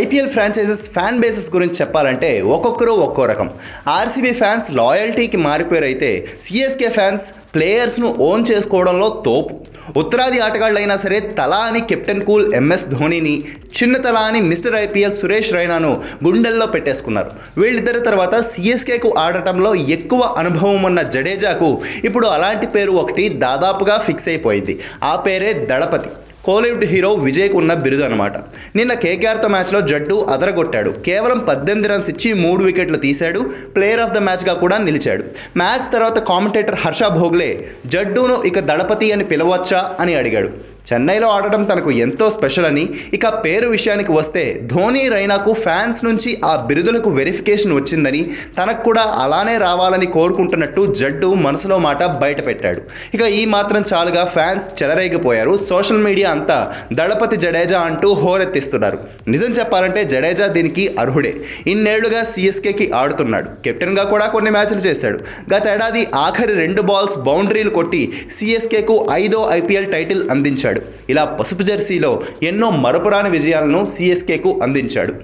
IPL franchises fan bases గురించి చెప్పాలంటే ఒక్కొక్కరు ఒక్కో రకం. ఆర్సీబీ ఫ్యాన్స్ లాయల్టీకి మారిపోయారైతే సిఎస్కే ఫ్యాన్స్ ప్లేయర్స్ను ఓన్ చేసుకోవడంలో తోపు. ఉత్తరాది ఆటగాళ్ళైనా సరే తలా అని కెప్టెన్ కూల్ ఎంఎస్ ధోనీని చిన్న తల అని మిస్టర్ ఐపీఎల్ సురేష్ రైనాను గుండెల్లో పెట్టేసుకున్నారు. వీళ్ళిద్దరి తర్వాత సిఎస్కేకు ఆడటంలో ఎక్కువ అనుభవం ఉన్న జడేజాకు ఇప్పుడు అలాంటి పేరు ఒకటి దాదాపుగా ఫిక్స్ అయిపోయింది. ఆ పేరే దళపతి. కోలీవుడ్ హీరో విజయ్కు ఉన్న బిరుదు అనమాట నిన్న కేకేఆర్తో మ్యాచ్లో జడ్డు అదరగొట్టాడు. కేవలం పద్దెనిమిది రన్స్ ఇచ్చి మూడు వికెట్లు తీశాడు. ప్లేయర్ ఆఫ్ ద మ్యాచ్గా కూడా నిలిచాడు. మ్యాచ్ తర్వాత కామెంటేటర్ హర్ష భోగ్లే జడ్డును ఇక దళపతి అని పిలవచ్చా? అని అడిగాడు. చెన్నైలో ఆడటం తనకు ఎంతో స్పెషల్ అని. ఇక పేరు విషయానికి వస్తే ధోని రైనాకు ఫ్యాన్స్ నుంచి ఆ బిరుదులకు వెరిఫికేషన్ వచ్చిందని తనకు కూడా అలానే రావాలని కోరుకుంటున్నట్టు జడ్డు మనసులో మాట బయటపెట్టాడు. ఇక ఈ మాత్రం చాలుగా ఫ్యాన్స్ చెలరేగిపోయారు. సోషల్ మీడియా అంతా దళపతి జడేజా అంటూ హోరెత్తిస్తున్నారు. నిజం చెప్పాలంటే జడేజా దీనికి అర్హుడే. ఇన్నేళ్ళుగా సిఎస్కేకి ఆడుతున్నాడు. కెప్టెన్గా కూడా కొన్ని మ్యాచ్లు చేశాడు. గతేడాది ఆఖరి రెండు బాల్స్ బౌండరీలు కొట్టి సిఎస్కేకు ఐదో ఐపీఎల్ టైటిల్ అందించాడు. సాధించాడు ఇలా పసుపు జెర్సీలో ఎన్నో మరపురాని విజయాలను సిఎస్కేకు అందించాడు.